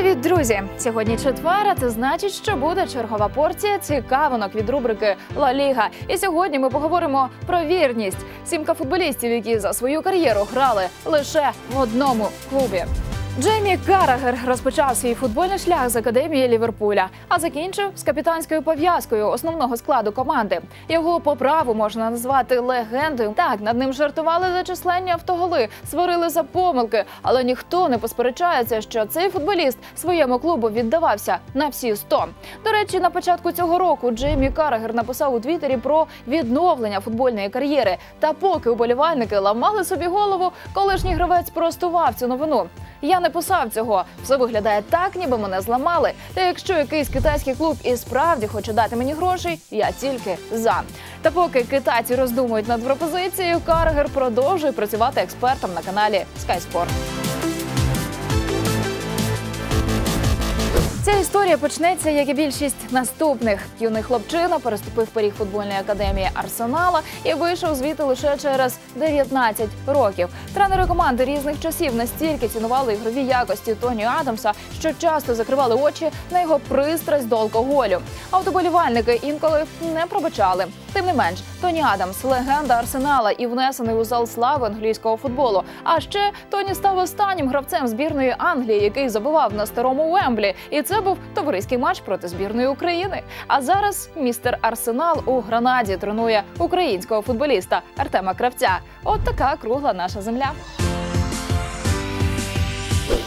Привіт, друзі! Сьогодні четвер, а Це значить, що буде чергова порція цікавинок від рубрики Ла Ліга. І сьогодні ми поговоримо про вірність. Сімка футболістів, які за свою кар'єру грали лише в одному клубі. Джеймі Карагер розпочав свій футбольний шлях з академії Ліверпуля, а закінчив з капітанською пов'язкою основного складу команди. Його по праву можна назвати легендою. Так над ним жартували за численні автоголи, сварили за помилки, але ніхто не посперечається, що цей футболіст своєму клубу віддавався на всі 100. До речі, на початку цього року Джеймі Карагер написав у Твіттері про відновлення футбольної кар'єри. Та поки уболівальники ламали собі голову, колишній гравець простував цю новину. Я не писав цього. Все виглядає так, ніби мене зламали. Та якщо якийсь китайський клуб і справді хоче дати мені грошей, я тільки за. Та поки китайці роздумують над пропозицією, Каргер продовжує працювати експертом на каналі Sky Sport. Ця історія почнеться, як і більшість наступних. Юний хлопчина переступив поріг футбольної академії Арсенала і вийшов звідти лише через 19 років. Тренери команди різних часів настільки цінували ігрові якості Тоні Адамса, що часто закривали очі на його пристрасть до алкоголю. Автоболівальники інколи не пробачали. Тим не менш, Тоні Адамс легенда Арсенала і внесений у зал слави англійського футболу. А ще Тоні став останнім гравцем збірної Англії, який забував на старому Уемблі. І це був товариський матч проти збірної України. А зараз містер Арсенал у Гранаді тренує українського футболіста Артема Кравця. От така кругла наша земля.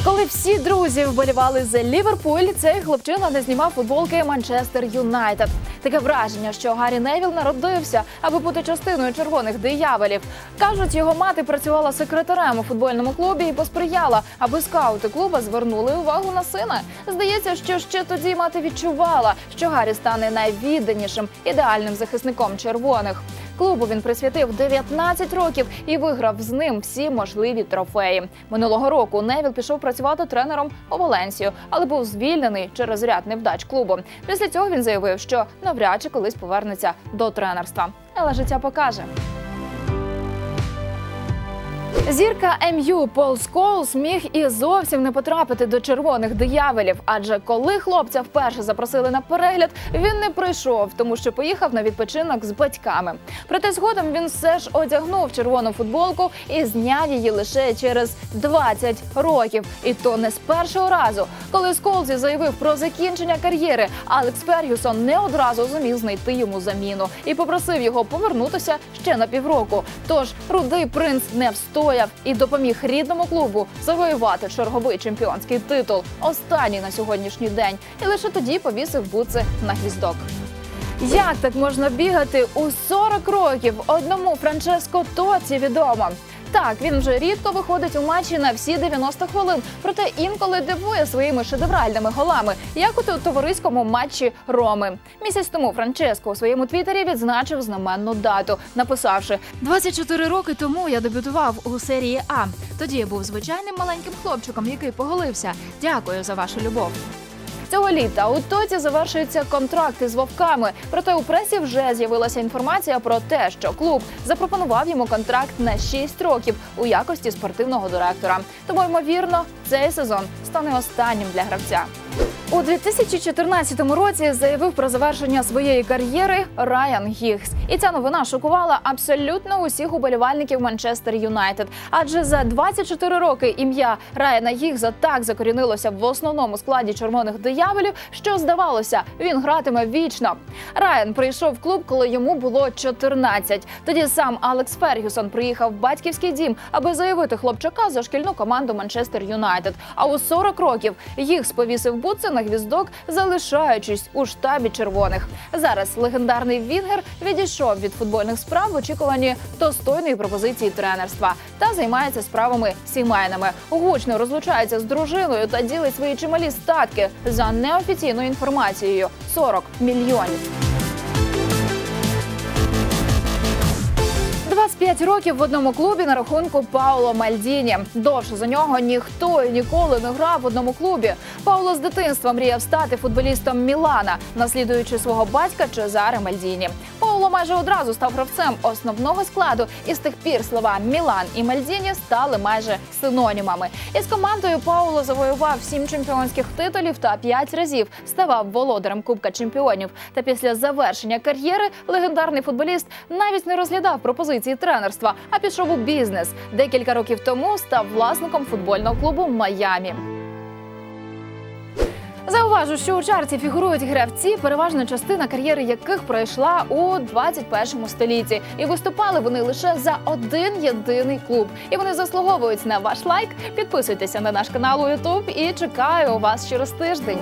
Коли всі друзі вболівали за Ліверпуль, цей хлопчина не знімав футболки Манчестер Юнайтед. Таке враження, що Гаррі Невіл народився, аби бути частиною червоних дияволів. Кажуть, його мати працювала секретарем у футбольному клубі і посприяла, аби скаути клуба звернули увагу на сина. Здається, що ще тоді мати відчувала, що Гаррі стане найвідданішим ідеальним захисником червоних. Клубу він присвятив 19 років і виграв з ним всі можливі трофеї. Минулого року Невіл пішов працювати тренером у Валенсію, але був звільнений через ряд невдач клубу. Після цього він заявив, що навряд чи колись повернеться до тренерства. Але життя покаже. Зірка МЮ Пол Скоулс міг і зовсім не потрапити до червоних дияволів. Адже коли хлопця вперше запросили на перегляд, він не прийшов, тому що поїхав на відпочинок з батьками. Проте згодом він все ж одягнув червону футболку і зняв її лише через 20 років. І то не з першого разу. Коли Сколзі заявив про закінчення кар'єри, Алекс Фергюсон не одразу зумів знайти йому заміну і попросив його повернутися ще на півроку. Тож рудий принц не встояв і допоміг рідному клубу завоювати черговий чемпіонський титул. Останній на сьогоднішній день, і лише тоді повісив буци на гвіздок. Як так можна бігати у 40 років? Одному Франческо Тоці відомо. Так, він вже рідко виходить у матчі на всі 90 хвилин, проте інколи дивує своїми шедевральними голами, як у товариському матчі Роми. Місяць тому Франческо у своєму твіттері відзначив знаменну дату, написавши: «24 роки тому я дебютував у серії А. Тоді я був звичайним маленьким хлопчиком, який поголився. Дякую за вашу любов. Цього літа у тоці завершуються контракти з вовками. Проте у пресі вже з'явилася інформація про те, що клуб запропонував йому контракт на 6 років у якості спортивного директора. Тому ймовірно, цей сезон стане останнім для гравця. У 2014 році заявив про завершення своєї кар'єри Райан Гіггс. І ця новина шокувала абсолютно усіх уболівальників Манчестер Юнайтед. Адже за 24 роки ім'я Райана Гіггса так закорінилося в основному складі червоних дияволів, що здавалося, він гратиме вічно. Райан прийшов в клуб, коли йому було 14. Тоді сам Алекс Фергюсон приїхав в батьківський дім, аби заявити хлопчака за шкільну команду Манчестер Юнайтед. А у 40 років Гіггс повісив буци на гвіздок, залишаючись у штабі червоних. Зараз легендарний Вінгер відійшов від футбольних справ в очікуванні достойної пропозиції тренерства та займається справами сімейними. Гучно розлучається з дружиною та ділить свої чималі статки за неофіційною інформацією 40 мільйонів. 25 років в одному клубі на рахунку Пауло Мальдіні. Довше за нього ніхто і ніколи не грав в одному клубі. Пауло з дитинства мріяв стати футболістом Мілана, наслідуючи свого батька Чезаре Мальдіні. Пауло майже одразу став гравцем основного складу, і з тих пір слова Мілан і Мальдіні стали майже синонімами. Із командою Пауло завоював сім чемпіонських титулів та п'ять разів ставав володарем Кубка чемпіонів. Та після завершення кар'єри легендарний футболіст навіть не розглядав пропозиції тренерства, а пішов у бізнес. Декілька років тому став власником футбольного клубу Майамі. Зауважу, що у чарті фігурують гравці, переважна частина кар'єри яких пройшла у 21 столітті, і виступали вони лише за один єдиний клуб. І вони заслуговують на ваш лайк. Підписуйтеся на наш канал у YouTube і чекаю вас через тиждень.